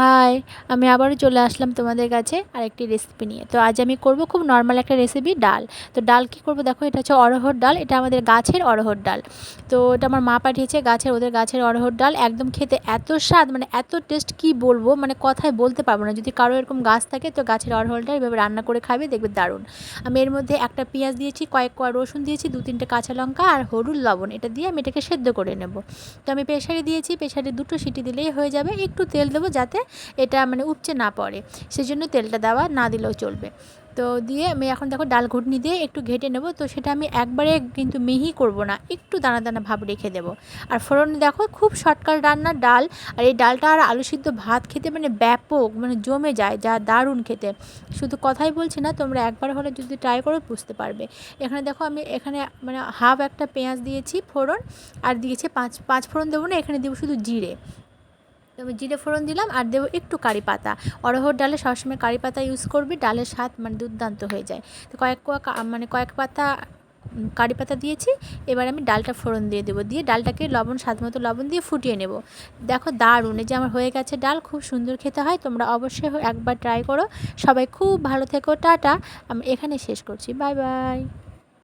High, আমি আবারও চলে আসলাম তোমাদের কাছে আরেকটি রেসিপি নিয়ে। তো আজ আমি করব খুব নর্মাল একটা রেসিপি ডাল। তো ডাল কী করব? দেখো, এটা হচ্ছে অরহর ডাল, এটা আমাদের গাছের অরহর ডাল। তো এটা আমার মা পাঠিয়েছে গাছের, ওদের গাছের অরহর ডাল। একদম খেতে এত স্বাদ মানে এত টেস্ট কি বলব? মানে কথায় বলতে পারব না। যদি কারও এরকম গাছ থাকে, তো গাছের অরহর ডাল এভাবে রান্না করে খাবে, দেখবে দারুণ। আমি এর মধ্যে একটা পেঁয়াজ দিয়েছি, কয়েক কোয়া রসুন দিয়েছি, দু তিনটে কাঁচা লঙ্কা আর হলুদ লবণ। এটা দিয়ে আমি এটাকে সেদ্ধ করে নেব। তো আমি প্রেশারে দিয়েছি প্রেশারে দুটো সিটি দিলেই হয়ে যাবে। একটু তেল দেবো যাতে এটা মানে উপচে না পড়ে। সেই জন্য তেলটা দেওয়া না দিলেও চলবে। তো দিয়ে আমি এখন দেখো ডাল ঘুটনি দিয়ে একটু ঘেটে নেব। তো সেটা আমি একবারে কিন্তু মিহি করব না, একটু দানা দানা ভাব রেখে দেবো। আর ফোড়নে দেখো খুব শর্টকাট রান্না ডাল। আর এই ডালটা আর আলু সিদ্ধ ভাত খেতে মানে ব্যাপক মানে জমে যায়, যা দারুণ খেতে। শুধু কথাই বলছি না, তোমরা একবার হলে যদি ট্রাই করো বুঝতে পারবে। এখানে দেখো আমি এখানে মানে হাফ একটা পেঁয়াজ দিয়েছি ফোড়ন, আর দিয়েছি পাঁচ পাঁচ ফোড়ন দেবো না, এখানে দেবো শুধু জিরে। জিরে ফোড়ন দিলাম আর দেবো একটু কারি পাতা। অরহর ডালে সবসময় কারি পাতা ইউজ করবি, ডালের স্বাদ মানে দুর্দান্ত হয়ে যায়। তো কয়েক কোয়া মানে কয়েক পাতা কারি পাতা দিয়েছি, এবার আমি ডালটা ফোড়ন দিয়ে দেবো। দিয়ে ডালটাকে লবণ, স্বাদ মতো লবণ দিয়ে ফুটিয়ে নেব। দেখো দারুণ যে আমার হয়ে গেছে ডাল, খুব সুন্দর খেতে হয়, তোমরা অবশ্যই একবার ট্রাই করো। সবাই খুব ভালো থেকো, টাটা। আমি এখানে শেষ করছি। Bye bye